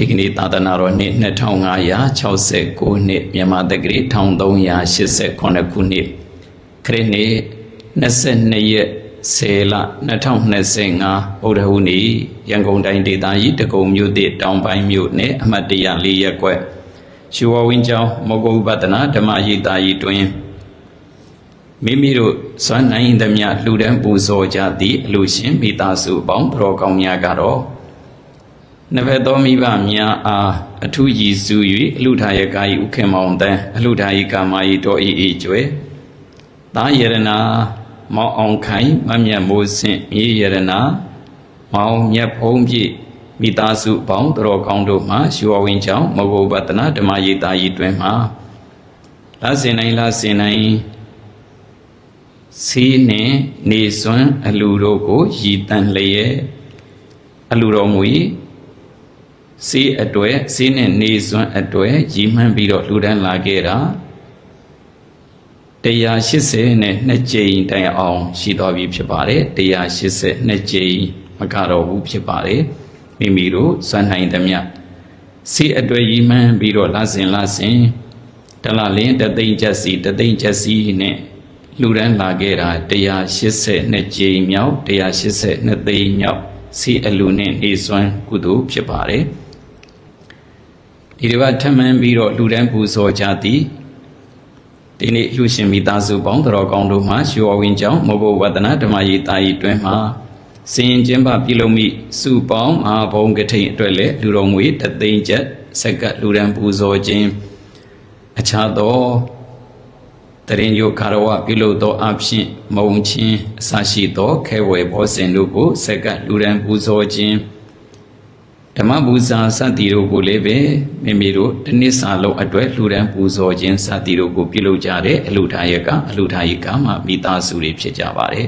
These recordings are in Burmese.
ဒီကနေ့သာသနာတော်နှစ်2569နှစ်မြန်မာတက္ကရာ1389ခုနှစ်ခရစ်နှစ်22ရက်10လ2025ဗုဒ္ဓဟူးနေ့ရန်ကုန်တိုင်းဒေသကြီးတကုံမြို့သစ်တောင်ပိုင်းမြို့နယ်အမှတ်တရ၄ရပ်ကွက်ရှူဝဝင်းကျောင်းမောဂုပဒနာဓမ္မရေးတာကြီးတွင်မိမိတို့စွမ်းနိုင်သမျှလှူဒန်းပူဇော်ကြသည့်အလူရှင်မိသားစုပေါင်းတော်ကောင်းများကတော့ နဘသောမိဘများအားအထူးရည်စူး၍အလူထာယကာယဥခင်မောင်တန်းအလူထာယကာမယီတော်ဤဤကျွဲသာယရနာမောင်အောင်ခိုင်မမြတ်မိုးစင်မြေယရနာမောင်မြတ်ဖုံးပြည့်မိသားစုပေါင်းတော်ကောင်းတို့မှရွှေဝင်းချောင်းမဂုပတနာဓမ္မယေတာဤတွင်မှလာစင်နိုင်လာစင်နိုင်စီးနှင့်နေစွမ်းအလူတို့ကိုရည်တန်လျက်အလူတော်မူ၏ စီးအတွေ့စီးနှင့်နေစွမ်းအတွေ့ရည်မှန်းပြီးတော့လူဒန်းလာခဲ့တာ180နဲ့နှစ်ကြိမ်တိုင်အောင်ရှိတော်ပြီဖြစ်ပါတယ်180နှစ်ကြိမ်မကတော့ဘူးဖြစ်ပါတယ်မိမိတို့စွမ်းနိုင်သမျှစီးအတွေ့ရည်မှန်းပြီးတော့လာစဉ်လာစဉ်တလလင်းတသိန်းချက်စီတသိန်းချက်စီနဲ့လူရန်လာခဲ့တာ182ကြိမ်မြောက်182သိန်းမြောက်စီအလူနဲ့နေစွမ်းကုသိုလ်ဖြစ်ပါတယ် ဒီတစ်ပတ်ထမှန်ပြီးတော့လူရန်ပူဇော်ကြသည်ဒီနေ့လူရှင်မိသားစုပေါင်းတော်ကောင်းတို့မှရွှေဝဝင်းကျောင်းမောဘဝဒနာဓမ္မရေးတာဤတွင်မှာစင်ကျင်းပပြုလုပ်မိစုပေါင်းမဟာဘုံကထိန်အတွက်လည်းလူတော်ငွေတသိန်းကျပ်စက္ကလူရန်ပူဇော်ခြင်းအခြားသောတရင်ယုခါရဝပြုလုပ်သောအဖြစ်မုံချင်းအစရှိသောခဲဝယ်ဘောဇင်တို့ကိုစက္ကလူရန်ပူဇော်ခြင်း ဓမ္မပူဇာစသည်တို့ကိုလည်းပဲမိမိတို့တနစ်စာလုံးအတွက်လှူဒန်းပူဇော်ခြင်းစသည်တို့ကိုပြုလုပ်ကြတဲ့အလူထာယကအလူထာယကမှမိသားစုတွေဖြစ်ကြပါတယ်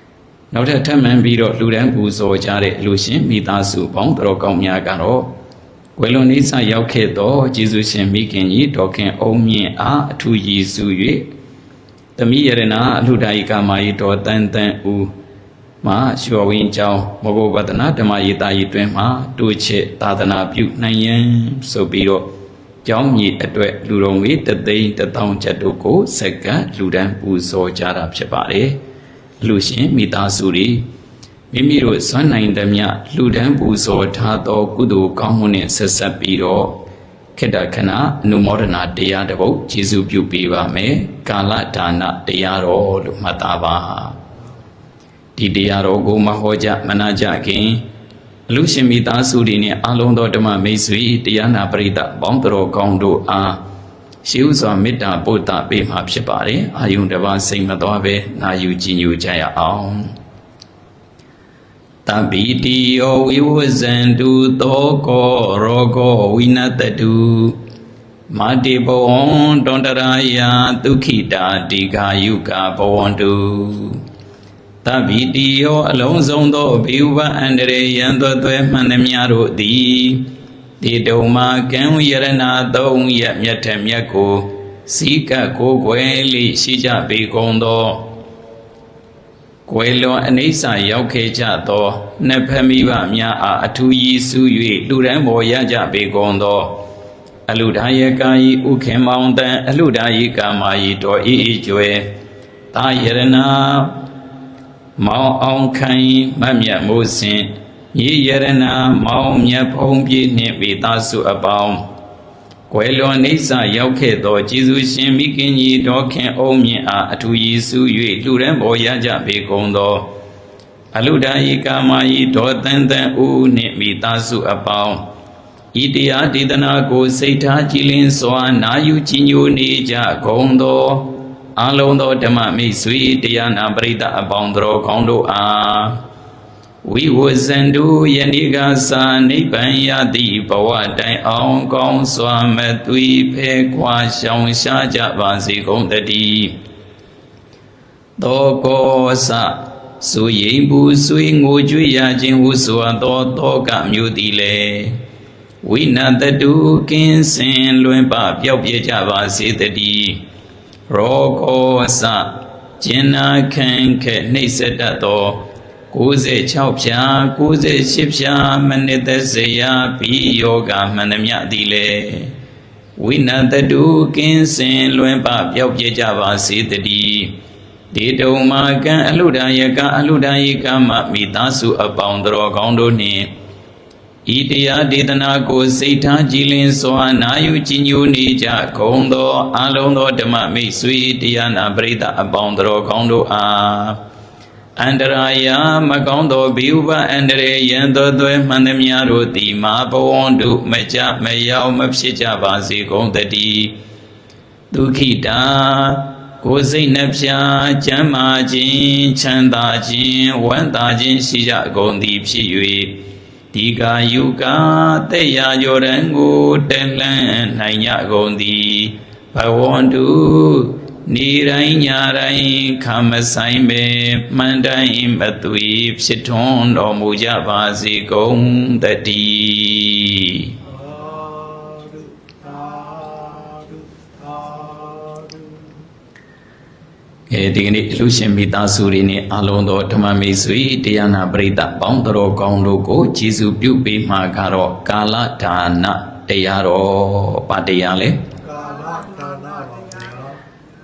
။နောက်ထပ်ထပ်မံပြီးတော့လှူဒန်းပူဇော်ကြတဲ့အလူရှင်မိသားစုပေါင်းတော်ကောင်းများကတော့ဝေလွန်နေဆရောက်ခဲ့သောယေရှုရှင်မိခင်ကြီးဒေါခင်အုံးမြင့်အားအထူးရည်စူး၍သမီးယရနာအလှူဒါယိကမာယီတော်တန်တန်ဦး မှာရွှေဝင်းကျောင်းမဘဝဒနာဓမ္မရေးတာရေးတွင်မှာတိုးချစ်သာသနာပြုနိုင်ရန်ဆိုပြီးတော့ကျောင်းမြေအတွက်လူတော်ငွေတသိန်းတထောင်ချက်တို့ကိုစက္ကန့်လူဒန်းပူဇော်ကြတာဖြစ်ပါတယ်။လူရှင်မိသားစုတွေမိမိတို့ဇွမ်းနိုင်သမျှလူဒန်းပူဇော်ထားသောကုသိုလ်ကောင်းမှုနှင့်ဆက်ဆက်ပြီးတော့ခေတ္တခဏအနုမောဒနာတရားတစ်ပုဒ်ကျေးဇူးပြုပေးပါမယ်။ကာလဒါနတရားတော်လို့မှတ်သားပါ။ ဒီတရားတော်ကိုမဟောကြမနာကြခင်အလူရှင်မိသားစုတွေနဲ့အလုံးသောဓမ္မမိတ်ဆွေတရားနာပရိသတ်ပေါင်းတော်ကောင်းတို့အားရှိဥစွာမေတ္တာပို့တာပေးမှာဖြစ်ပါတယ်အာယုန်တစ်ပါးစိတ်မသွားပဲနာယူကြည်ညိုကြရအောင်တပိတိယောဝိဝဇန္တုသောကောရောကောဝိနတတုမာတိဘဝံတောန္တရာယဒုက္ခိတာတိဃာယုကဘဝန္တု တဗိတိယောအလုံးစုံသောဘေဝအန္တရေယံသွသွဲမှန်သမျှတို့သည်ဒီတုံမာကံယရဏသုံးရမြတ်ထမြတ်ကိုစီကကိုွယ်လေးရှိကြပေကုန်သောကွယ်လွန်အနိစ္စရောက်ခဲ့ကြသောနှစ်ဖမိဘများအားအထူးရည်စူး၍လူရန်ပေါ်ရကြပေကုန်သောအလူဒါယကာယီဥခင်မောင်တန်အလူဒါယီကာမာယီတော်ဤဤကျွဲသာယရဏ မောင်အောင်ခိုင်မမြတ်မိုးစင်ရေရရနာမောင်မြတ်ဖုံးပြည့်နှင့်မိသားစုအပေါင်းကွယ်လွန်နေဆရောက်ခဲ့သောကျေးဇူးရှင်မိခင်ကြီးတော်ခင်အုံးမြင့်အားအထူးရည်စူး၍လှူဒန်းပေါ်ရကြပေကုန်သောအလုဒာယိကာမယီဒေါ်တန်တန်ဦးနှင့်မိသားစုအပေါင်းဤတရားဒေသနာကိုစိတ်ထားကြည်လင်စွာနာယူကြည်ညိုနေကြကုန်သော အလုံးသောဓမ္မမိတ်ဆွေတရားနာပရိသတ်အပေါင်းတော်ကောင်းတို့အားဝိဝဇန္တုယနေ့ကသာနိဗ္ဗာန်ရသည့်ဘဝတိုင်အောင်ကောင်းစွာမသွေဖဲခွာရှောင်ရှားကြပါစေကုန်တည်းသောကောစစုရင်ဘူးဆွေငိုကြွရခြင်းဟုဆိုသောတောကမျိုးသည်လေဝိနတတုကင်းစင်လွင်ပပျောက်ပြကြပါစေတည်း ရောကောစကျင်နာခံခဲ့နှိမ့်ဆက်တတ်သော96ဖြာ98ဖြာမနစ်သက်စရာဘိယောဂမှန်သမျှသည်လေဝိနတတုကင်းစင်လွင်ပပျောက်ပြကြပါစေတည်းဒေတုံမာကံအလှဒာယကအလှဒာယကမမိသားစုအပေါင်းတော်ကောင်းတို့နှင့် ဤတရားဒေသနာကိုစိတ်ထားကြည်လင်စွာနာယူကြည်ညိုနေကြကုန်သောအလုံးသောဓမ္မမိတ်ဆွေတရားနာပရိသတ်အပေါင်းတော်ကောင်းတို့အားအန္တရာယမကောင်းသောဘိဥပအန္တရေယံသောသွဲမှန်သမျှတို့သည်မာဘဝန္တုမကြမရောက်မဖြစ်ကြပါစေကုန်တည်းဒုက္ခိတာကိုယ်စိတ်နှဖျားချမ်းမာခြင်းချမ်းသာခြင်းဝမ်းသာခြင်းရှိကြကုန်သည်ဖြစ်၍ ဒီကာယုကာတဲ့ရာကျော်ရန်ကိုတက်လန့်နိုင်ကြကုန်သည်ဘဝန္တုနေတိုင်းညတိုင်းခမဆိုင်ပဲမှန်တိုင်းမသွေဖြစ်ထွန်းတော်မူကြပါစေကုန်တည်း အဲဒီကနေ့အလူရှင်မိသားစုတွေနဲ့အလုံးသောဓမ္မမိတ်ဆွေတရားနာပရိသတ်ပေါင်းတော်ကောင်းတို့ကိုကျေးဇူးပြုပေးမှာကတော့ကာလဒါနတရားတော်ဗာတရားလေကာလဒါနပါဗျာ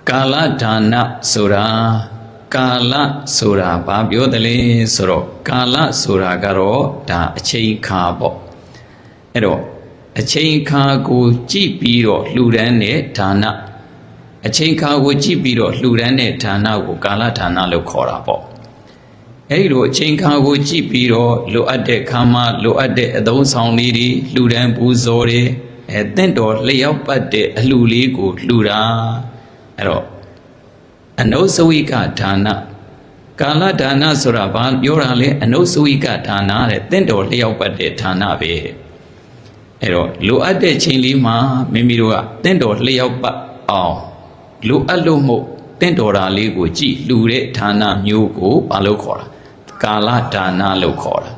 ကာလဒါနဆိုတာကာလဆိုတာဘာပြောတယ်လဲဆိုတော့ကာလဆိုတာကတော့ဒါအချိန်ခါပေါ့အဲ့တော့အချိန်ခါကိုကြည့်ပြီးတော့လှူဒန်းတဲ့ဒါန အချိန်ခါကိုကြည့်ပြီးတော့လှူဒန်းတဲ့ဒါနကိုကာလဒါနလို့ခေါ်တာပေါ့အဲ့ဒီလိုအချိန်ခါကိုကြည့်ပြီးတော့လိုအပ်တဲ့ခါမှလိုအပ်တဲ့အသုံးဆောင်လေးတွေလှူဒန်းပူဇော်တယ်အဲတင့်တော်လျောက်ပတ်တဲ့အလှူလေးကိုလှူတာအဲ့တော့အနုစဝိကဒါနကာလဒါနဆိုတာဘာပြောတာလဲအနုစဝိကဒါနတဲ့တင့်တော်လျောက်ပတ်တဲ့ဒါနပဲအဲ့တော့လိုအပ်တဲ့ချိန်လေးမှာမိမိတို့ကတင့်တော်လျောက်ပတ်အောင် လိုအပ်လို့မို့တင့်တော်တာလေးကိုကြည်လှူတဲ့ဒါနမျိုးကိုဘာလို့ခေါ်တာကာလဒါနလို့ခေါ်တာ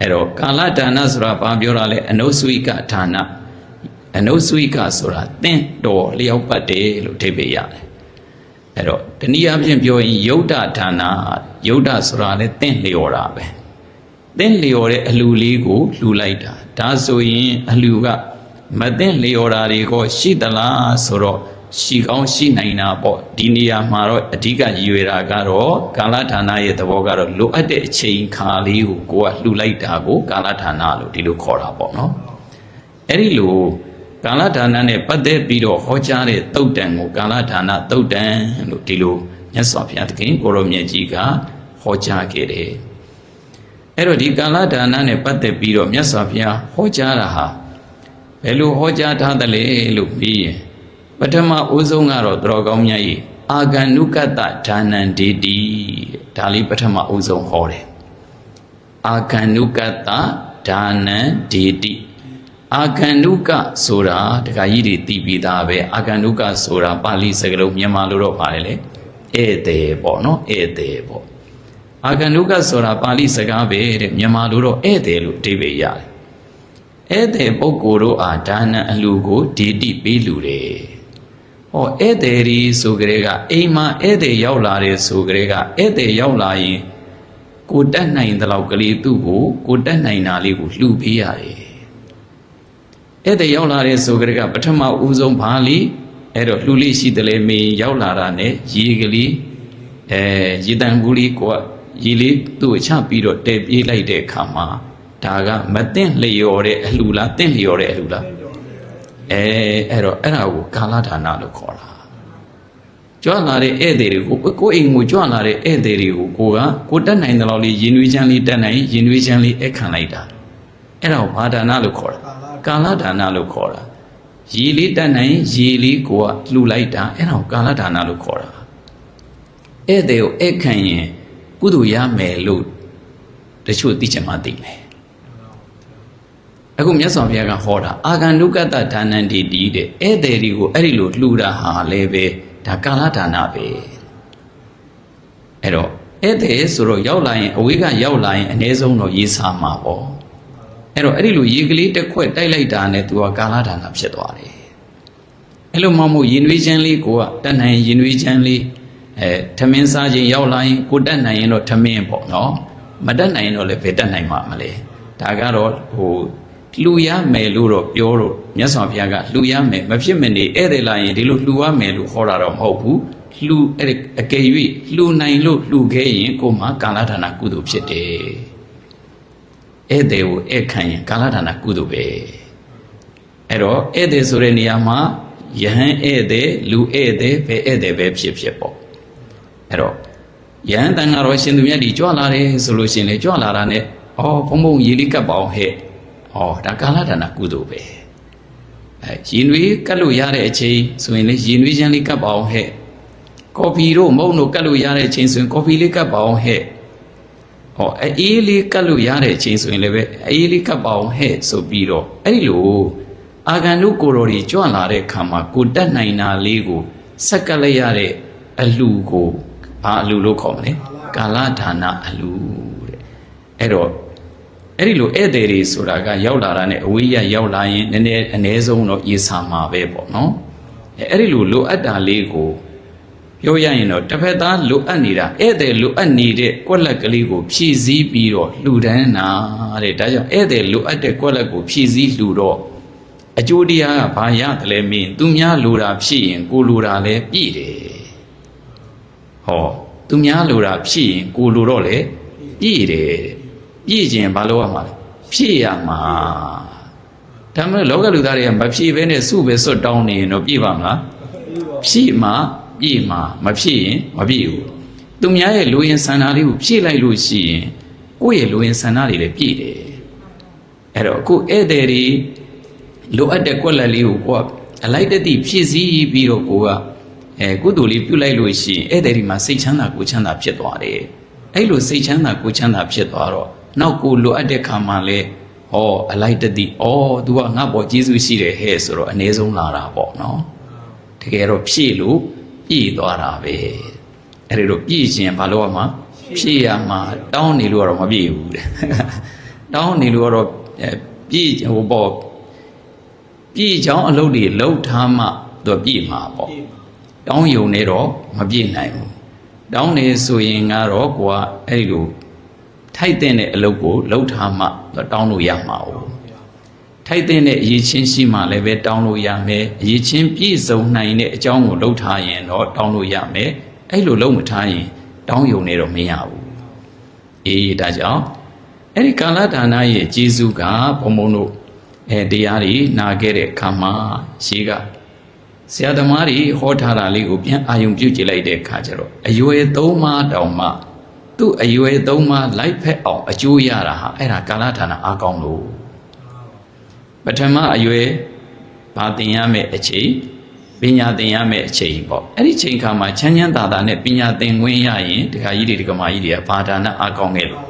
အဲ့တော့ကာလဒါနဆိုတာဘာပြောတာလဲအနုစဝိကဒါနအနုစဝိကဆိုတာတင့်တော်လျောက်ပတ်တယ်လို့အဓိပ္ပာယ်ရတယ်အဲ့တော့တနည်းအားဖြင့်ပြောရင်ယုတ်တဌာနယုတ်တဆိုတာလည်းတင့်လျော်တာပဲတင့်လျော်တဲ့အလှလေးကိုလှူလိုက်တာဒါဆိုရင်အလှကမတင့်လျော်တာတွေကိုရှိသလားဆိုတော့ ရှိကောင်းရှိနိုင်တာပေါ့ဒီနေရာမှာတော့အဓိကရည်ရွယ်တာကတော့ကာလဌာနရဲ့သဘောကတော့လိုအပ်တဲ့အချိန်ခါလေးကိုကိုကလှူလိုက်တာကိုကာလဌာနလို့ဒီလိုခေါ်တာပေါ့နော်အဲ့ဒီလိုကာလဒါနနဲ့ပတ်သက်ပြီးတော့ဟောကြားတဲ့တုတ်တန်ကိုကာလဒါနတုတ်တန်လို့ဒီလိုမြတ်စွာဘုရားသခင်ကိုရောမြတ်ကြီးကဟောကြားခဲ့တယ်။အဲ့တော့ဒီကာလဒါနနဲ့ပတ်သက်ပြီးတော့မြတ်စွာဘုရားဟောကြားတာဟာဘယ်လိုဟောကြားထားသလဲလို့ပြီးရင် ပထမဦးဆုံးကတော့သတော်ကောင်းမြတ်ကြီးအာဂန္နုကတ္တဒါနံဒေတိဒါလေးပထမဦးဆုံးဟောတယ်။အာဂန္နုကတ္တဒါနံဒေတိအာဂန္နုကဆိုတာတခါကြီးတွေသိပြီးသားပဲအာဂန္နုကဆိုတာပါဠိစကားလုံးမြန်မာလိုတော့ပါတယ်လေဧည့်သည်ပေါ့နော်ဧည့်သည်ပေါ့အာဂန္နုကဆိုတာပါဠိစကားပဲတဲ့မြန်မာလိုတော့ဧည့်သည်လို့အဓိပ္ပာယ်ရတယ်ဧည့်သည်ပုဂ္ဂိုလ်တို့အားဒါနံအလှကိုဒေတိပေးလူတယ် ဟောဧည့်သည်ဒီဆိုကြတဲ့ကအိမ်မှာဧည့်သည်ရောက်လာတယ်ဆိုကြတဲ့ကဧည့်သည်ရောက်လာရင်ကိုတက်နိုင်တဲ့လောက်ကလေးသူ့ကိုကိုတက်နိုင်တာလေးကိုလှူပေးရတယ်။အဲ့ဒါရောက်လာတဲ့ဆိုကြကပထမဦးဆုံးဘာလီအဲ့တော့လှူလေးရှိတယ်လေမေရောက်လာတာနဲ့ရေကလေးအဲရေတန်ဘူးလေးကိုကရေလေးသူ့ကိုချပြီးတော့တဲပြေးလိုက်တဲ့အခါမှာဒါကမသိလျော်တဲ့အလှူလားတင့်လျော်တဲ့အလှူလား အဲအဲ့တော့အဲ့ဒါကိုကာလဌာနလို့ခေါ်တာကြွလာတဲ့ဧည့်သည်တွေကိုကိုယ်အိမ်ကိုကြွလာတဲ့ဧည့်သည်တွေကိုကိုကကိုတက်နိုင်တဲ့လောက်လေးရင်နွေးချမ်းလေးတက်နိုင်ရင်နွေးချမ်းလေးအခန့်လိုက်တာအဲ့ဒါကိုဘာဒါနလို့ခေါ်တာကာလဒါနလို့ခေါ်တာရေလေးတက်နိုင်ရေလေးကိုကလှူလိုက်တာအဲ့ဒါကိုကာလဒါနလို့ခေါ်တာဧည့်သည်ကိုအခန့်ရင်ကုသိုလ်ရမယ်လို့တချို့သိချင်မှသိမယ် အခုမြတ်စွာဘုရားကဟောတာအာဂန္ဓုကတ္တဒါနံဒီတီတဲ့ဧည့်သည်တွေကိုအဲ့ဒီလိုလှူတာဟာလည်းပဲဒါကာလဒါနပဲအဲ့တော့ဧည့်သည်ဆိုတော့ရောက်လာရင်အဝေးကရောက်လာရင်အ ਨੇ ဆုံးတော့ရေးစားမှာပေါ့အဲ့တော့အဲ့ဒီလိုရေကလေးတစ်ခွက်တိုက်လိုက်တာနဲ့သူကကာလဒါနဖြစ်သွားတယ်အဲ့လိုမှမို့ရင်နွေးချမ်းလေးကိုကတတ်နိုင်ရင်နွေးချမ်းလေးအဲထမင်းစားခြင်းရောက်လာရင်ကိုတတ်နိုင်ရင်တော့ထမင်းပေါ့နော်မတတ်နိုင်တော့လည်းဘယ်တတ်နိုင်မှာမလဲဒါကတော့ဟို လှူရမယ်လို့တော့ပြောတော့မြတ်စွာဘုရားကလှူရမယ်မဖြစ်မနေဧည့်သည်လာရင်ဒီလိုလှူရမယ်လို့ဟောတာတော့မဟုတ်ဘူးလှူအဲ့ဒီအကယ်၍လှူနိုင်လို့လှူခဲ့ရင်ကိုယ်မှာကာလဌာနကုသိုလ်ဖြစ်တယ်ဧည့်သည်ကိုဧည့်ခံရင်ကာလဌာနကုသိုလ်ပဲအဲ့တော့ဧည့်သည်ဆိုတဲ့နေရာမှာယဟန်ဧည့်သည်လူဧည့်သည်ပဲဧည့်သည်ပဲဖြစ်ဖြစ်ပေါ့အဲ့တော့ယဟန်တန်ဃာတော်ရှင်သူမြတ်ဒီကြွလာတယ်ဆိုလို့ရှိရင်လေကြွလာတာနဲ့ဩဘုံဘုံရေလေးကပ်ပါအောင်ဟဲ့ ဩဒါကာလဌာနကုသိုလ်ပဲအဲရင်နွေးကတ်လို့ရတဲ့အချိန်ဆိုရင်လေရင်နွေးချမ်းလေးကပ်ပါအောင်ဟဲ့ကော်ဖီတို့မုန့်တို့ကတ်လို့ရတဲ့အချိန်ဆိုရင်ကော်ဖီလေးကပ်ပါအောင်ဟဲ့ဟောအေးလေးကတ်လို့ရတဲ့အချိန်ဆိုရင်လည်းပဲအေးလေးကပ်ပါအောင်ဟဲ့ဆိုပြီးတော့အဲ့ဒီလိုအာဂန်တို့ကိုတော်တွေကြွလာတဲ့ခါမှာကိုတက်နိုင်တာလေးကိုဆက်ကပ်လိုက်ရတဲ့အလှကိုဘာအလှလို့ခေါ်မလဲကာလဌာနအလှတဲ့အဲ့တော့ အဲ့ဒီလိုဧည့်သည်တွေဆိုတာကရောက်လာတာနဲ့အဝေးရရောက်လာရင်နည်းနည်းအ ਨੇ ဆုံးတော့ရေစာမှာပဲပေါ့နော်အဲ့ဒီလိုလိုအပ်တာလေးကိုပြောရရင်တော့တစ်ဖက်သားလိုအပ်နေတာဧည့်သည်လိုအပ်နေတဲ့ကွက်လက်ကလေးကိုဖြည့်ဆည်းပြီးတော့လှူဒန်းတာတဲ့ဒါကြောင့်ဧည့်သည်လိုအပ်တဲ့ကွက်လက်ကိုဖြည့်ဆည်းလှူတော့အကျိုးတရားကဘာရတယ်လဲမင်းသူများလိုတာဖြည့်ရင်ကိုလိုတာလည်းပြည့်တယ်ဟောသူများလိုတာဖြည့်ရင်ကိုလိုတော့လေပြည့်တယ်တဲ့ ပြည့်ခြင်းဘာလို့ရမှာလဲဖြည့်ရမှာဒါမှမဟုတ်လောကလူသားတွေကမဖြည့်ဘဲနဲ့စုပဲစွတ်တောင်းနေရင်တော့ပြည့်ပါမလားဖြည့်မှာပြည့်မှာမဖြည့်ရင်မပြည့်ဘူးသူများရဲ့လူရင်ဆန္ဒလေးကိုဖြည့်လိုက်လို့ရှိရင်ကိုယ့်ရဲ့လူရင်ဆန္ဒတွေလည်းပြည့်တယ်အဲ့တော့အခုဧည့်သည်တွေလိုအပ်တဲ့ကွက်လက်လေးကိုကိုကအလိုက်တတိဖြည့်စည်းပြီးတော့ကိုကအဲကုသိုလ်လေးပြုလိုက်လို့ရှိရင်ဧည့်သည်တွေမှာစိတ်ချမ်းသာကိုယ်ချမ်းသာဖြစ်သွားတယ်အဲ့လိုစိတ်ချမ်းသာကိုယ်ချမ်းသာဖြစ်သွားတော့ နောက်ကိုလိုအပ်တဲ့ခါမှလည်းဟောအလိုက်တတိဩ तू ကငါ့ဘောကျေးဇူးရှိတယ်ဟဲ့ဆိုတော့အ ਨੇ ဆုံးလာတာပေါ့နော်တကယ်တော့ဖြည့်လို့ပြည့်သွားတာပဲအဲ့ဒီလိုပြည့်ခြင်းဘာလို့ရမှာဖြည့်ရမှာတောင်းနေလို့ကတော့မပြည့်ဘူးတဲ့တောင်းနေလို့ကတော့အဲပြည့်ဟိုပေါ့ပြည့်ချောင်းအလုပ်တွေလှုပ်ထားမှသူပြည့်မှာပေါ့တောင်းယုံနေတော့မပြည့်နိုင်ဘူးတောင်းနေဆိုရင်ကတော့ကိုကအဲ့ဒီလို ထိုက်တဲ့အလုပ်ကိုလှုပ်ထားမှသူတောင်းလို့ရမှာ哦ထိုက်တဲ့အရေးချင်းရှိမှလည်းပဲတောင်းလို့ရမယ်အရေးချင်းပြည့်စုံနိုင်တဲ့အကြောင်းကိုလှုပ်ထားရင်တော့တောင်းလို့ရမယ်အဲ့လိုလှုပ်မထားရင်တောင်းယုံနေတော့မရဘူးအေးဒါကြောင့်အဲ့ဒီကာလဒါနရဲ့အကျေးဇူးကဘုံဘုံတို့အဲတရားတွေနာခဲ့တဲ့အခါမှာရှိကဆရာသမားတွေဟောထားတာလေးကိုပြန်အာယုံပြုတ်ကြည့်လိုက်တဲ့အခါကျတော့အရွယ်သုံးပါးတောင်မှ သူ့အရွယ်သုံးပါးလိုက်ဖက်အောင်အကျိုးရတာဟာအဲ့ဒါကာလဌာနအားကောင်းလို့ပထမအရွယ်ဘာသင်ရမယ့်အချိန်ပညာသင်ရမယ့်အချိန်ပေါ့အဲ့ဒီချိန်ခါမှာချမ်းချမ်းသာသာနဲ့ပညာသင်ခွင့်ရရင်ဒကာကြီးတွေဒကာမကြီးတွေကဘာဒါနအားကောင်းခဲ့လို့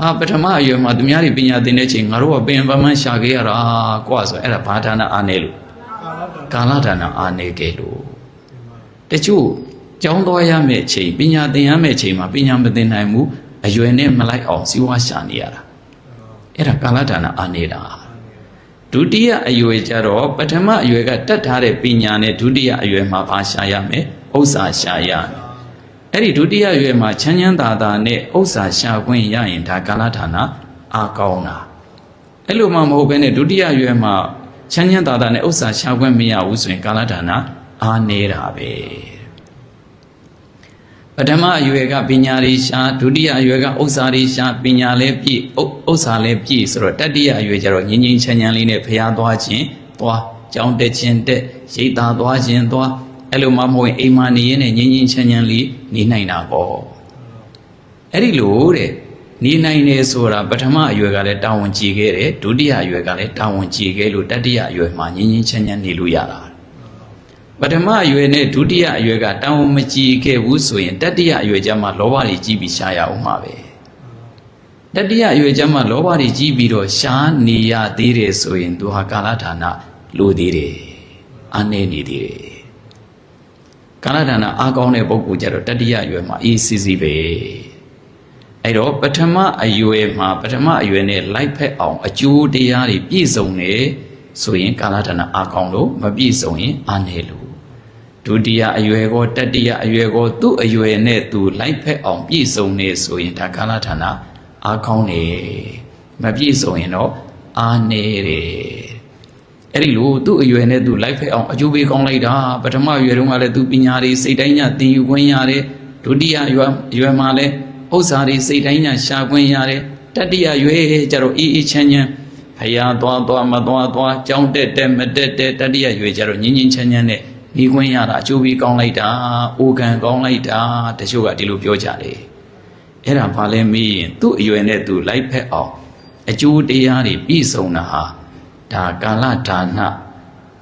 အာပထမအရွယ်မှာသူများတွေပညာသင်တဲ့ချိန်ငါတို့ကပင်ပန်းပန်းရှာခဲ့ရတာကွာဆိုအဲ့ဒါဘာဒါနအားနေလို့ကာလဒါနအားနေခဲ့လို့တချို့ ကျောင်းသွားရမယ့်ချိန်ပညာသင်ရမယ့်ချိန်မှာပညာမသင်နိုင်ဘူးအရွယ်နဲ့မလိုက်အောင်စီးပွားရှာနေရတာအဲ့ဒါကာလဒါနအားနေတာဒုတိယအရွယ်ကျတော့ပထမအရွယ်ကတတ်ထားတဲ့ပညာနဲ့ဒုတိယအရွယ်မှာဘာရှာရမယ်ဥစ္စာရှာရမယ်အဲ့ဒီဒုတိယရွယ်မှာချမ်းချမ်းသာသာနဲ့ဥစ္စာရှာခွင့်ရရင်ဒါကာလဌာနအာကောင်းတာအဲ့လိုမှမဟုတ်ဘဲနဲ့ဒုတိယရွယ်မှာချမ်းချမ်းသာသာနဲ့ဥစ္စာရှာခွင့်မရဘူးဆိုရင်ကာလဌာနအာနေတာပဲ ပထမအရွယ်ကပညာတွေရှာဒုတိယအရွယ်ကဥစ္စာတွေရှာပညာလည်းပြည့်ဥဥစ္စာလည်းပြည့်ဆိုတော့တတိယအရွယ်ကျတော့ငြင်းငြင်းချမ်းချမ်းလေးနဲ့ဖျားသွားခြင်းသွားကြောင်းတက်ခြင်းတက်ရိတ်သာသွားခြင်းသွားအဲ့လိုမှမဟုတ်ရင်အိမ်မှာနေရင်းနဲ့ငြင်းငြင်းချမ်းချမ်းလေးနေနိုင်တာပေါ့အဲ့ဒီလိုတဲ့နေနိုင်တယ်ဆိုတာပထမအရွယ်ကလည်းတာဝန်ကြီးခဲ့တယ်ဒုတိယအရွယ်ကလည်းတာဝန်ကြီးခဲ့လို့တတိယအရွယ်မှာငြင်းငြင်းချမ်းချမ်းနေလို့ရတာ ပထမအရွယ်နဲ့ဒုတိယအရွယ်ကတာဝန်မကြီးခဲ့ဘူးဆိုရင်တတိယအရွယ်ကျမှလောဘတွေကြီးပြီးရှားရအောင်မှာပဲတတိယအရွယ်ကျမှလောဘတွေကြီးပြီးတော့ရှားနေရသေးတယ်ဆိုရင်သူဟာကာလဌာနလိုသေးတယ်အနေနေသေးတယ်ကာလဒါနအားကောင်းတဲ့ပုဂ္ဂိုလ်ကြတော့တတိယအရွယ်မှာအေးစီစီပဲအဲ့တော့ပထမအရွယ်မှာပထမအရွယ်နဲ့လိုက်ဖက်အောင်အကျိုးတရားတွေပြည့်စုံတယ်ဆိုရင်ကာလဒါနအားကောင်းလို့မပြည့်စုံရင်အားနည်းလို့ ဒဒုတိယအရွယ်ကောတတိယအရွယ်ကောသူ့အရွယ်နဲ့သူလိုက်ဖက်အောင်ပြည့်စုံနေဆိုရင်ဒါကာလဌာနအားကောင်းနေမပြည့်စုံရင်တော့အားနေတယ်အဲ့ဒီလိုသူ့အရွယ်နဲ့သူလိုက်ဖက်အောင်အကျိုးပေးကောင်းလိုက်တာပထမအရွယ်တုန်းကလည်းသူပညာတွေစိတ်တိုင်းညသင်ယူခွင့်ရတယ်ဒုတိယအရွယ်အရွယ်မှာလည်းဥစ္စာတွေစိတ်တိုင်းညရှာခွင့်ရတယ်တတိယရွယ်ကျတော့အေးအေးချမ်းချမ်းဖရာသွားသွားမသွားသွားကြောင်းတက်တက်မတက်တက်တတိယရွယ်ကျတော့ငင်းငင်းချမ်းချမ်းနဲ့ မိခွင့်ရတာအကျိုးပေးကောင်းလိုက်တာအိုကံကောင်းလိုက်တာတချို့ကဒီလိုပြောကြတယ်အဲ့ဒါဘာလဲမေးရင်သူ့အရွယ်နဲ့သူလိုက်ဖက်အောင်အကျိုးတရားတွေပြည့်စုံတာဟာဒါကာလဒါန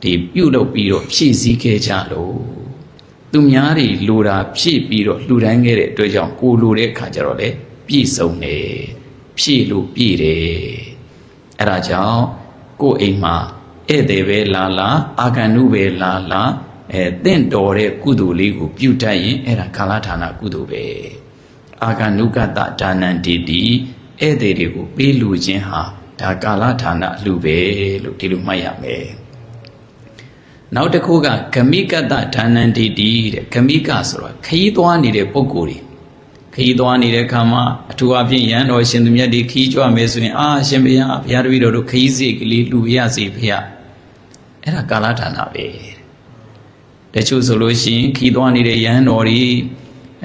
ဒီပြုတ်လုပ်ပြီးတော့ဖြည့်ဆည်းခဲ့ကြလို့သူများတွေလိုတာဖြည့်ပြီးတော့လှူဒန်းခဲ့တဲ့အတွက်ကြောင့်ကိုလိုတဲ့အခါကျတော့လေပြည့်စုံတယ်ဖြည့်လို့ပြည့်တယ်အဲ့ဒါကြောင့်ကိုယ်အိမ်မှာဧည့်သည်ပဲလာလာအာဂန္နုပဲလာလာ အဲတင့်တော်တဲ့ကုသိုလ်လေးကိုပြုတတ်ရင်အဲ့ဒါကာလဌာနကုသိုလ်ပဲအာဂန္နုကတဒါနံတိတိဧည့်သည်တွေကိုပေးလူခြင်းဟာဒါကာလဌာနလူပဲလို့ဒီလိုမှတ်ရမယ်နောက်တစ်ခုကဂမိကတဒါနံတိတိတဲ့ဂမိကဆိုတော့ခရီးသွားနေတဲ့ပုံကိုယ်တွေခရီးသွားနေတဲ့ခါမှာအထူးအဖြင့်ရန်တော်ရှင်သူမြတ်ဒီခရီးကြွမယ်ဆိုရင်အာရှင်ဘုရားဘုရားတပည့်တော်တို့ခရီးစိတ်ကလေးလူရစေဘုရားအဲ့ဒါကာလဌာနပဲ တချို့ဆိုလို့ရှိရင်ခီးသွားနေတဲ့ရဟန်းတော်တွေ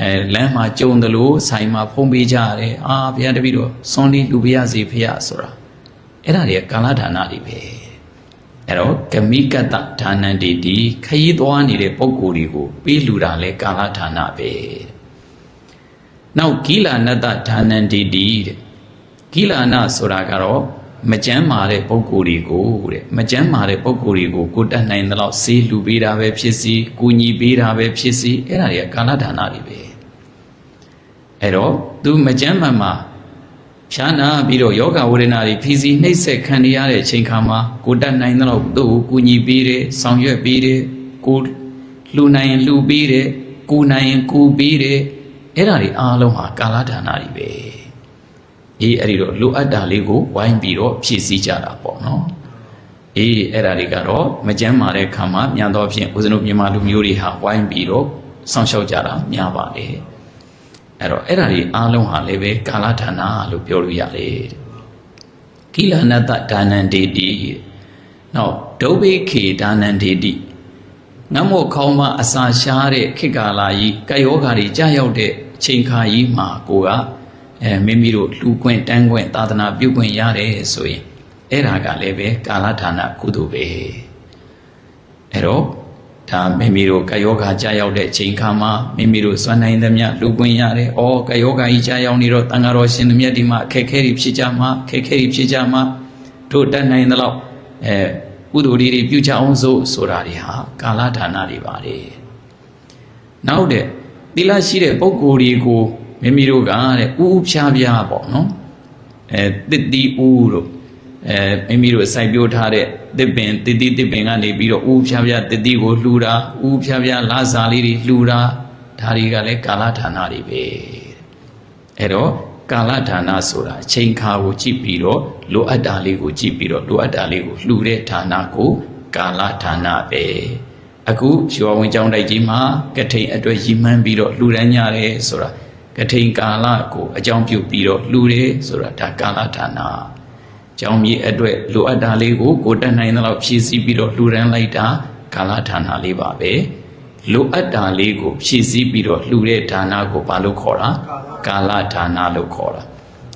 အဲလမ်းမှာကြုံတယ်လို့ဆိုင်မှာဖုံးပေးကြရတယ်အာဘုရားတပည့်တော်စွန်ဒီလူပြရစီဖရဆိုတာအဲ့ဒါတွေကကာလဌာနတွေပဲအဲ့တော့ဂမိကတဌာနန္တိတိခရီးသွားနေတဲ့ပုံကိုယ်တွေကိုပေးလူတာလဲကာလဌာနပဲနောက်ဂိလာနတဌာနန္တိတိတဲ့ဂိလာနဆိုတာကတော့ မကြမ်းမာတဲ့ပုံကိုယ်တွေကိုတဲ့မကြမ်းမာတဲ့ပုံကိုယ်တွေကိုကိုတတ်နိုင်သလောက်ဆေးလူပေးတာပဲဖြစ်စီကိုညီပေးတာပဲဖြစ်စီအဲ့ဒါတွေကကာလဒါနတွေပဲအဲ့တော့သူမကြမ်းမာမှာဖြာနာပြီးတော့ယောဂဝေဒနာတွေဖြီးစီနှိပ်စက်ခံရတဲ့အချိန်ခါမှာကိုတတ်နိုင်သလောက်သူ့ကိုကိုညီပေးတယ်ဆောင်ရွက်ပေးတယ်ကိုလှူနိုင်ရင်လှူပေးတယ်ကိုနိုင်ရင်ကိုပေးတယ်အဲ့ဒါတွေအားလုံးဟာကာလဒါနတွေပဲ အေးအဲ့ဒီတော့လိုအပ်တာလေးကိုဝိုင်းပြီးတော့ဖြည့်ဆည်းကြတာပေါ့နော်အေးအဲ့ဒါတွေကတော့မကြမ်းမာတဲ့ခါမှာမြန်တော့ဖြင့်ဦးဇနုမြန်မာလူမျိုးတွေဟာဝိုင်းပြီးတော့စောင့်ရှောက်ကြတာများပါတယ်အဲ့တော့အဲ့ဒါတွေအားလုံးဟာလည်းပဲကာလဌာနလို့ပြောလို့ရတယ်ကိလနတဒါနံဒေတိနောက်ဒုဗေခေဒါနံဒေတိငတ်မို့ခေါင်းမအစာရှားတဲ့ခေတ်ကာလကြီးကာယောဂါတွေကြာရောက်တဲ့အချိန်ခါကြီးမှာကိုက အဲမိမိတို့လှူခွင့်တန်းခွင့်သာသနာပြုခွင့်ရတယ်ဆိုရင်အဲ့ဒါကလည်းပဲကာလဌာနကုသိုလ်ပဲအဲ့တော့ဒါမိမိတို့ကာယောဂါကြာရောက်တဲ့အချိန်ခါမှာမိမိတို့စွမ်းနိုင်သမျှလှူခွင့်ရတယ်။အော်ကာယောဂါကြီးကြာရောက်နေတော့တန်ဃာတော်ရှင်သူမြတ်ဒီမှာအခက်ခဲတွေဖြစ်ကြမှာအခက်ခဲတွေဖြစ်ကြမှာတို့တတ်နိုင်သလောက်အဲကုသိုလ်တွေပြုကြအောင်စို့ဆိုတာတွေဟာကာလဌာနတွေပါတယ်။နောက်တဲ့သီလရှိတဲ့ပုဂ္ဂိုလ်တွေကို မိမိတို့ကတဲ့ဥဥဖြားဖြားပေါ့နော်အဲတစ်တီဥတို့အဲမိမိတို့စိုက်ပျိုးထားတဲ့တစ်ပင်တစ်တီတစ်ပင်ကနေပြီးတော့ဥဥဖြားဖြားတစ်တီကိုလှူတာဥဥဖြားဖြားလာစာလေးတွေလှူတာဒါတွေကလည်းကာလဌာနတွေပဲအဲ့တော့ကာလဌာနဆိုတာအချိန်ခါကိုကြည့်ပြီးတော့လိုအပ်တာလေးကိုကြည့်ပြီးတော့လိုအပ်တာလေးကိုလှူတဲ့ဌာနကိုကာလဌာနပဲအခုရွာဝင်ကျောင်းတိုက်ကြီးမှာကထိန်အတွက်ရည်မှန်းပြီးတော့လှူဒန်းကြတယ်ဆိုတာ ကထိန်ကာလကိုအကြောင်းပြုပြီးတော့လှူတယ်ဆိုတာဒါကာလဌာနကျောင်းမြေအတွက်လိုအပ်တာလေးကိုကိုတက်နိုင်သလောက်ဖြည့်ဆည်းပြီးတော့လှူဒန်းလိုက်တာကာလဌာနလေးပါပဲလိုအပ်တာလေးကိုဖြည့်ဆည်းပြီးတော့လှူတဲ့ဌာနကိုဘာလို့ခေါ်တာကာလဌာနလို့ခေါ်တာ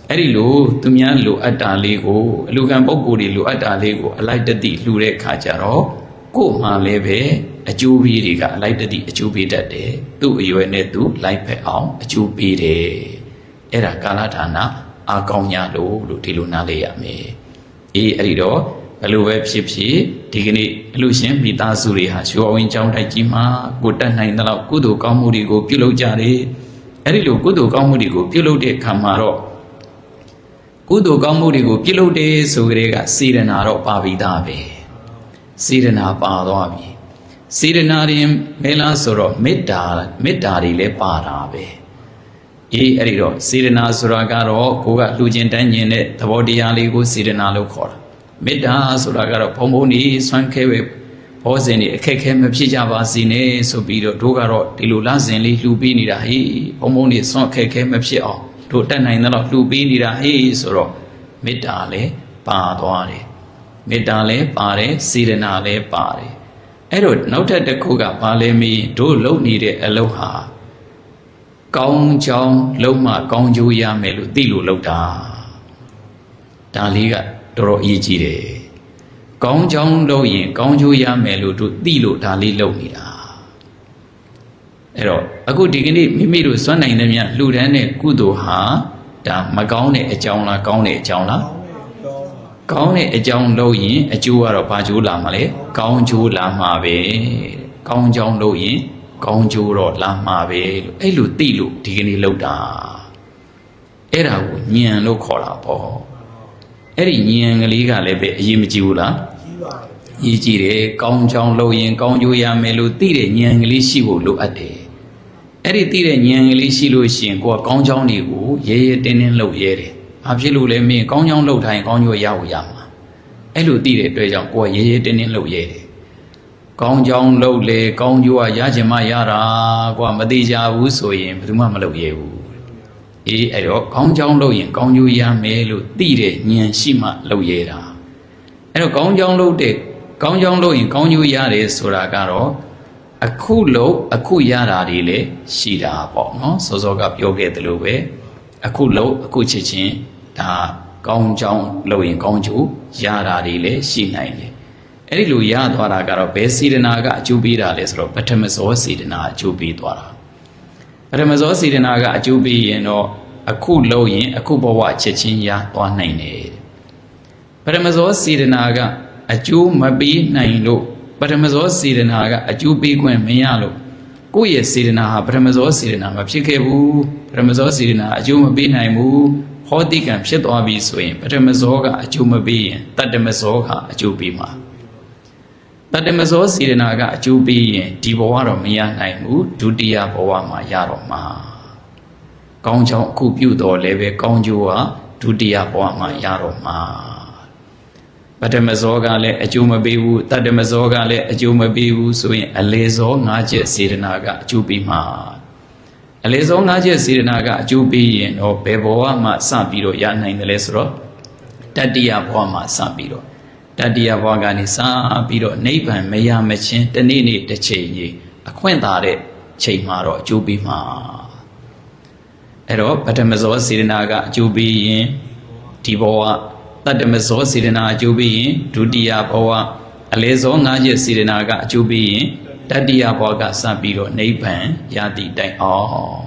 အဲ့ဒီလိုသူများလိုအပ်တာလေးကိုအလူကံပုဂ္ဂိုလ်တွေလိုအပ်တာလေးကိုအလိုက်တတိလှူတဲ့အခါကျတော့ကို့မှလည်းပဲ အကျိုးပေးတွေကအလိုက်တတိအကျိုးပေးတတ်တယ်သူ့အရွယ်နဲ့သူလိုက်ဖက်အောင်အကျိုးပေးတယ်အဲ့ဒါကာလဌာနအာကောင်းညာလို့လို့ဒီလိုနားလေရမယ်အေးအဲ့ဒီတော့ဘယ်လိုပဲဖြစ်ဖြစ်ဒီကနေ့အလူရှင်မိသားစုတွေဟာရွှေဝင်းကျောင်းတိုက်ကြီးမှာကိုတက်နိုင်တဲ့လောက်ကုသိုလ်ကောင်းမှုတွေကိုပြုလုပ်ကြတယ်အဲ့ဒီလိုကုသိုလ်ကောင်းမှုတွေကိုပြုလုပ်တဲ့အခါမှာတော့ကုသိုလ်ကောင်းမှုတွေကိုပြုလုပ်တယ်ဆိုကြတဲ့ကစေရနာတော့ပါပြီးသားပဲစေရနာပါသွားပြီ စေရနာရင်မဲလားဆိုတော့မေတ္တာမေတ္တာတွေလည်းပါတာပဲအေးအဲ့ဒီတော့စေရနာဆိုတာကတော့ကိုကလှူခြင်းတန်းခြင်းတဲ့သဘောတရားလေးကိုစေရနာလို့ခေါ်တာမေတ္တာဆိုတာကတော့ဘုံဘုံဒီဆွမ်းခဲပဲဘောဇင်တွေအခက်ခဲမဖြစ်ကြပါစေနဲ့ဆိုပြီးတော့တို့ကတော့ဒီလိုလစဉ်လေးလှူပေးနေတာဟေးဘုံဘုံတွေဆွန့်အခက်ခဲမဖြစ်အောင်တို့တက်နိုင်တော့လှူပေးနေတာဟေးဆိုတော့မေတ္တာလည်းပါသွားတယ်မေတ္တာလည်းပါတယ်စေတနာလည်းပါတယ် အဲ့တော့နောက်ထပ်တစ်ခုကဘာလဲမီးတို့လုံနေတဲ့အလုပ်ဟာကောင်းချောင်းလုံမှကောင်းကျိုးရမယ်လို့သိလို့လုပ်တာဒါလေးကတော်တော်အရေးကြီးတယ်ကောင်းချောင်းလုပ်ရင် ကောင်းကျိုးရမယ်လို့တို့သိလို့ဒါလေးလုပ်နေတာအဲ့တော့အခုဒီကနေ့မိမိတို့စွမ်းနိုင်တဲ့မြတ်လှူဒန်းတဲ့ကုသိုလ်ဟာဒါမကောင်းတဲ့အကြောင်းလားကောင်းတဲ့အကြောင်းလား ကောင်းတဲ့အကြောင်းပါကောင်းတဲ့အကြောင်းလုပ်ရင်အကျိုးကတော့ဘာကျိုးလာမှာလဲကောင်းကျိုးလာမှာပဲကောင်းကြောင်းလုပ်ရင်ကောင်းကျိုးတော့လာမှာပဲလို့အဲ့လိုသိလို့ဒီကနေ့လုပ်တာအဲ့ဒါကိုညံလို့ခေါ်တာပေါ့အဲ့ဒီညံကလေးကလည်းပဲအရေးမကြီးဘူးလားကြီးပါတယ်ရည်ကြည်တယ်ကောင်းကြောင်းလုပ်ရင်ကောင်းကျိုးရမယ်လို့သိတဲ့ဉာဏ်ကလေးရှိဖို့လိုအပ်တယ်အဲ့ဒီသိတဲ့ဉာဏ်ကလေးရှိလို့ရှိရင်ကိုကကောင်းကြောင်းတွေကိုရဲရဲတင်းတင်းလုပ်ရဲတယ် ဘာဖြစ်လို့လဲမင်းကောင်းကြောင်းလုပ်တိုင်းကောင်းကျိုးရဖို့ရမှာအဲ့လိုသိတဲ့အတွက်ကြောင့်ကိုကရဲရဲတင်းတင်းလုပ်ရဲတယ်ကောင်းကြောင်းလုပ်လေကောင်းကျိုးကရချင်မှရတာကိုကမသိကြဘူးဆိုရင်ဘယ်သူမှမလုပ်ရဲဘူးအေးအဲ့တော့ကောင်းကြောင်းလုပ်ရင်ကောင်းကျိုးရမယ်လို့သိတဲ့ဉာဏ်ရှိမှလုပ်ရဲတာအဲ့တော့ကောင်းကြောင်းလုပ်တဲ့ကောင်းကြောင်းလုပ်ရင်ကောင်းကျိုးရတယ်ဆိုတာကတော့အခုလို့အခုရတာတွေလည်းရှိတာပေါ့နော်စောစောကပြောခဲ့သလိုပဲအခုလို့အခုချစ်ချင်း ဒါကောင်းကြောင်းလုပ်ရင်ကောင်းကျိုးရတာတွေလည်းရှိနိုင်တယ်အဲ့ဒီလိုရသွားတာကတော့ဘယ်စေတနာကအကျိုးပေးတာလဲဆိုတော့ပထမဇောစေတနာအကျိုးပေးသွားတာပထမဇောစေတနာကအကျိုးပေးရင်တော့အခုလုပ်ရင်အခုဘဝချက်ချင်းရသွားနိုင်တယ်ပရမဇောစေတနာကအကျိုးမပေးနိုင်လို့ပရမဇောစေတနာကအကျိုးပေးခွင့်မရလို့ကိုယ့်ရဲ့စေတနာဟာပရမဇောစေတနာမဖြစ်ခဲ့ဘူးပရမဇောစေတနာအကျိုးမပေးနိုင်ဘူး ဟောတိကံဖြစ်သွားပြီဆိုရင်ပရမဇောကအကျိုးမပေးရင်တတ္တမဇောကအကျိုးပေးမှာတတ္တမဇောစေတနာကအကျိုးပေးရင်ဒီဘဝတော့မရနိုင်ဘူးဒုတိယဘဝမှာရတော့မှာကောင်းချောင်းအခုပြုတော်လည်းပဲကောင်းကျိုးကဒုတိယဘဝမှာရတော့မှာပထမဇောကလည်းအကျိုးမပေးဘူးတတ္တမဇောကလည်းအကျိုးမပေးဘူးဆိုရင်အလေဇော၅ချက်စေတနာကအကျိုးပေးမှာ အလေဇော၅ချက်စေတနာကအကျိုးပေးရင်တော့ဘယ်ဘဝမှာစပြီးတော့ရနိုင်တယ်လဲဆိုတော့တတ္တိယဘဝမှာစပြီးတော့တတ္တိယဘဝကနေစပြီးတော့နိဗ္ဗာန်မရမချင်းတနေ့နေ့တစ်ချိန်ကြီးအခွင့်သာတဲ့ချိန်မှာတော့အကျိုးပေးမှာအဲ့တော့ပထမဇောစေတနာကအကျိုးပေးရင်ဒီဘဝတတ္တမဇောစေတနာအကျိုးပေးရင်ဒုတိယဘဝအလေဇော၅ချက်စေတနာကအကျိုးပေးရင် တတိယဘဝကစပြီးတော့နိဗ္ဗာန်ရသည့်တိုင်အောင်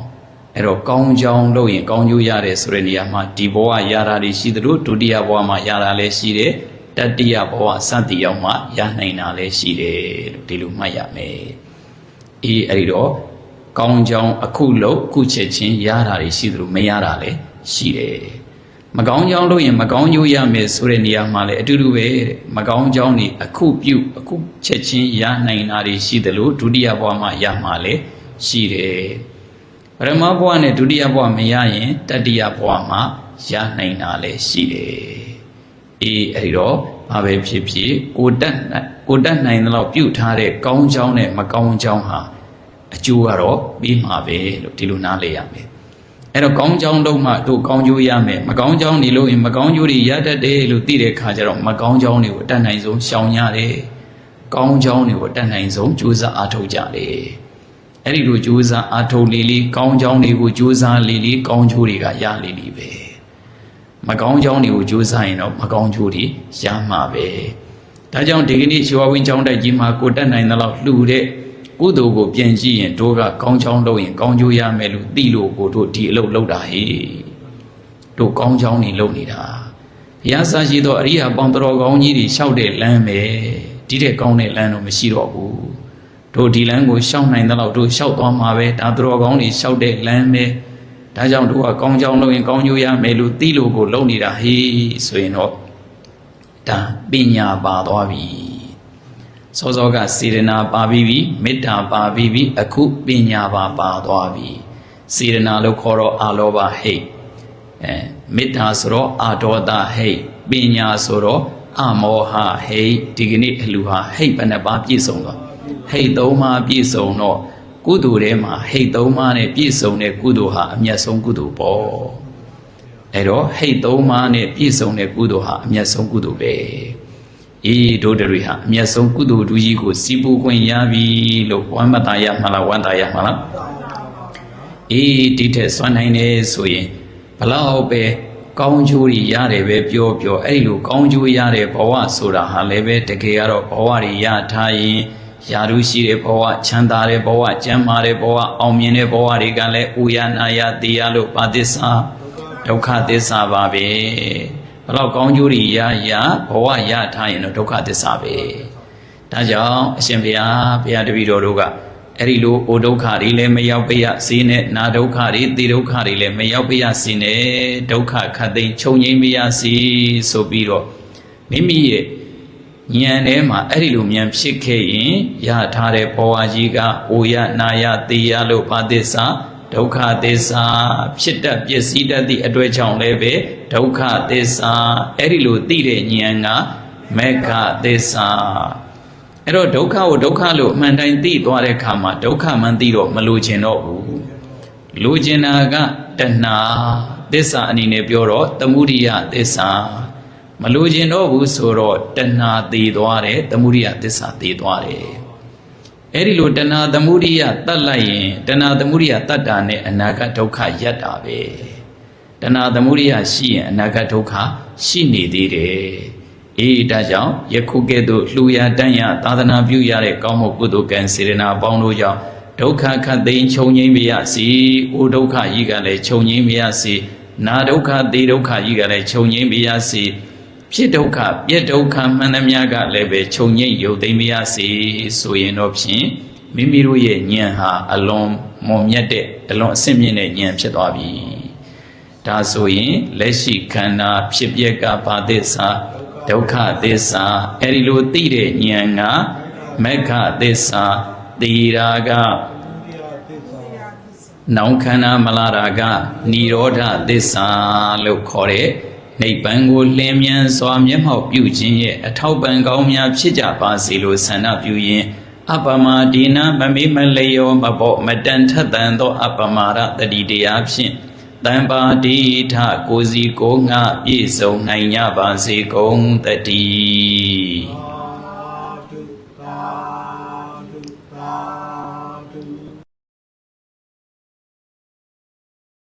အဲ့တော့ကောင်းကြောင်းလုပ်ရင်ကောင်းကျိုးရတယ်ဆိုတဲ့နေရာမှာဒီဘဝရတာတွေရှိသလိုဒုတိယဘဝမှာရတာလည်းရှိတယ်တတိယဘဝစသည်ရောက်မှရနိုင်တာလည်းရှိတယ်လို့ဒီလိုမှတ်ရမယ်အေးအဲ့ဒီတော့ကောင်းကြောင်းအခုလို့အခုချက်ချင်းရတာတွေရှိသလိုမရတာလည်းရှိတယ် မကောင်းကြောင်းလို့ရင်မကောင်းကျိုးရမယ်ဆိုတဲ့နေရာမှာလည်းအတူတူပဲတဲ့မကောင်းကြောင်းနေအခုပြုတ်အခုချက်ချင်းရနိုင်တာတွေရှိတယ်လို့ဒုတိယဘဝမှာရမှာလည်းရှိတယ်ပရမဘဝနဲ့ဒုတိယဘဝမရရင်တတိယဘဝမှာရနိုင်တာလည်းရှိတယ်အေးအဲ့ဒီတော့ဘာပဲဖြစ်ဖြစ်ကိုတက်နိုင်ကိုတက်နိုင်တဲ့လောက်ပြုတ်ထားတဲ့ကောင်းကြောင်းနဲ့မကောင်းကြောင်းဟာအကျိုးကတော့ပြီးမှာပဲလို့ဒီလိုနားလည်ရမယ် အဲ့တော့ကောင်းကြောင်းလုံးမှတို့ကောင်းကျိုးရမယ်မကောင်းကြောင်းနေလို့ရင်မကောင်းကျိုးတွေရတတ်တယ်လို့သိတဲ့ခါကျတော့မကောင်းကြောင်းတွေကိုအတတ်နိုင်ဆုံးရှောင်ရတယ်ကောင်းကြောင်းတွေကိုအတတ်နိုင်ဆုံးကြိုးစားအားထုတ်ကြတယ်အဲ့ဒီလိုကြိုးစားအားထုတ်လေလေကောင်းကြောင်းတွေကိုကြိုးစားလေလေကောင်းကျိုးတွေကရလေလေပဲမကောင်းကြောင်းတွေကိုကြိုးစားရင်တော့မကောင်းကျိုးတွေရမှာပဲဒါကြောင့်ဒီကနေ့ရွာဝင်းကျောင်းတိုက်ကြီးမှာကိုတက်နိုင်တဲ့လောက်လှူတဲ့ ကုသိုလ်ကိုပြန်ကြည့်ရင်တို့ကကောင်းချောင်းလုပ်ရင်ကောင်းကျိုးရမယ်လို့သိလို့ကိုတို့ဒီအလုပ်လုပ်တာဟေ့တို့ကောင်းချောင်းနေလုပ်နေတာဘုရားစာရှိသောအရိယာပေါင်းတော်ကောင်းကြီးတွေလျှောက်တဲ့လမ်းပဲဒီတဲ့ကောင်းတဲ့လမ်းတော့မရှိတော့ဘူးတို့ဒီလမ်းကိုရှောက်နိုင်တဲ့လောက်တို့ရှောက်သွားမှာပဲဒါတော်ကောင်းတွေရှောက်တဲ့လမ်းပဲဒါကြောင့်တို့ကကောင်းချောင်းလုပ်ရင်ကောင်းကျိုးရမယ်လို့သိလို့ကိုလုပ်နေတာဟေ့ဆိုရင်တော့ဒါပညာပါသွားပြီ စောစောကစေရနာပါပြီးပြီမေတ္တာပါပြီးပြီအခုပညာပါပါသွားပြီစေရနာလို့ခေါ်တော့အာလောဘဟိတ်အဲမေတ္တာဆိုတော့အာဒေါသဟိတ်ပညာဆိုတော့အမောဟဟိတ်ဒီကနေ့အလူဟာဟိတ်ဘယ်နှပါပြည့်စုံတော့ဟိတ်သုံးပါးပြည့်စုံတော့ကုသိုလ်ထဲမှာဟိတ်သုံးပါးနဲ့ပြည့်စုံတဲ့ကုသိုလ်ဟာအမျက်ဆုံးကုသိုလ်ပေါ့အဲ့တော့ဟိတ်သုံးပါးနဲ့ပြည့်စုံတဲ့ကုသိုလ်ဟာအမျက်ဆုံးကုသိုလ်ပဲ အေးတို့တွေဟာအမျက်ဆုံးကုသိုလ်တူကြီးကိုစီပူခွင့်ရပြီလို့ဝမ်းမသာရမှာလားဝမ်းသာရမှာလားအေးဒီထက်စွမ်းနိုင်နေဆိုရင်ဘလောက်ပဲကောင်းကျိုးတွေရတယ်ပဲပြောပြောအဲ့ဒီလိုကောင်းကျိုးရတဲ့ဘဝဆိုတာဟာလည်းပဲတကယ်ကတော့ဘဝတွေရထားရင်ယာရုရှိတဲ့ဘဝချမ်းသာတဲ့ဘဝကျမ်းမာတဲ့ဘဝအောင်မြင်တဲ့ဘဝတွေကလည်းဥယနာယတရားလို့ပါသစ္စာဒုက္ခသစ္စာပါပဲ ဘလောက်ကောင်းကျိုးတွေရရဘဝရထားရင်တော့ဒုက္ခသစ္စာပဲဒါကြောင့်အရှင်ဘုရားဘုရားတပည့်တော်တို့ကအဲ့ဒီလိုအိုဒုက္ခတွေလည်းမရောက်ပြရစေနဲ့နာဒုက္ခတွေသေဒုက္ခတွေလည်းမရောက်ပြရစေနဲ့ဒုက္ခခတ်သိမ်းချုပ်ငြိမ်းပြရစီဆိုပြီးတော့မိမိရဲ့ဉာဏ်ထဲမှာအဲ့ဒီလိုဉာဏ်ဖြစ်ခဲ့ရင်ရထားတဲ့ဘဝကြီးကအိုရနာရသေရလို့ပါသစ္စာ ဒုက္ခသစ္စာဖြစ်တတ်ပျက်စီးတတ်သည့်အတွေ့အကြောင်းလည်းပဲဒုက္ခသစ္စာအဲ့ဒီလိုသိတဲ့ဉာဏ်ကမေဃသစ္စာအဲ့တော့ဒုက္ခကိုဒုက္ခလို့အမှန်တိုင်းသိသွားတဲ့အခါမှာဒုက္ခမှန်သိတော့မလိုချင်တော့ဘူးလိုချင်တာကတဏှာသစ္စာအနေနဲ့ပြောတော့သမုဒိယသစ္စာမလိုချင်တော့ဘူးဆိုတော့တဏှာသိသွားတယ်သမုဒိယသစ္စာသိသွားတယ် အဲ့ဒီလိုတဏှာသမုဒိယတတ်လိုက်ရင်တဏှာသမုဒိယတတ်တာနဲ့အနာဂတ်ဒုက္ခရပ်တာပဲတဏှာသမုဒိယရှိရင်အနာဂတ်ဒုက္ခရှိနေသေးတယ်အေးဒါကြောင့်ယခုကဲ့သို့လှူရတန်းရသာသနာပြုရတဲ့ကောင်းမှုကုသိုလ်ကံစေရနာအပေါင်းတို့ကြောင့်ဒုက္ခခတ်သိမ်းချုပ်ငြိမ်းမရစီ။အိုဒုက္ခကြီးကလည်းချုပ်ငြိမ်းမရစီ။နာဒုက္ခသေဒုက္ခကြီးကလည်းချုပ်ငြိမ်းမရစီ။ ဖြစ်ဒုက္ခပြက်ဒုက္ခမှန်သမျှကလည်းပဲချုပ်ငြိမ်းယုတ်သိမ်းမရစီဆိုရင်တော့ဖြင့်မိမိတို့ရဲ့ဉာဏ်ဟာအလွန်မွန်မြတ်တဲ့အလွန်အဆင့်မြင့်တဲ့ဉာဏ်ဖြစ်သွားပြီ။ဒါဆိုရင်လက်ရှိခန္ဓာဖြစ်ပျက်ကဘာသစ္စာဒုက္ခသစ္စာအဲ့ဒီလိုသိတဲ့ဉာဏ်ကမက္ခသစ္စာသီရာကနောင်ခန္ဓာမလာရာကនិရောဓသစ္စာလို့ခေါ်တဲ့ နိဗ္ဗာန်ကိုလင်းမြန်စွာမျက်မှောက်ပြုခြင်းရဲ့အထောက်ပံ့ကောင်းများဖြစ်ကြပါစေလို့ဆန္ဒပြုရင်းအပမဒီနာမမေမလျောမဘောမတန်ထက်တန်သော အပမာရတတိတရားဖြင့်တံပါတိထကိုစီကိုငါပြည့်စုံနိုင်ကြပါစေကုန်တည်း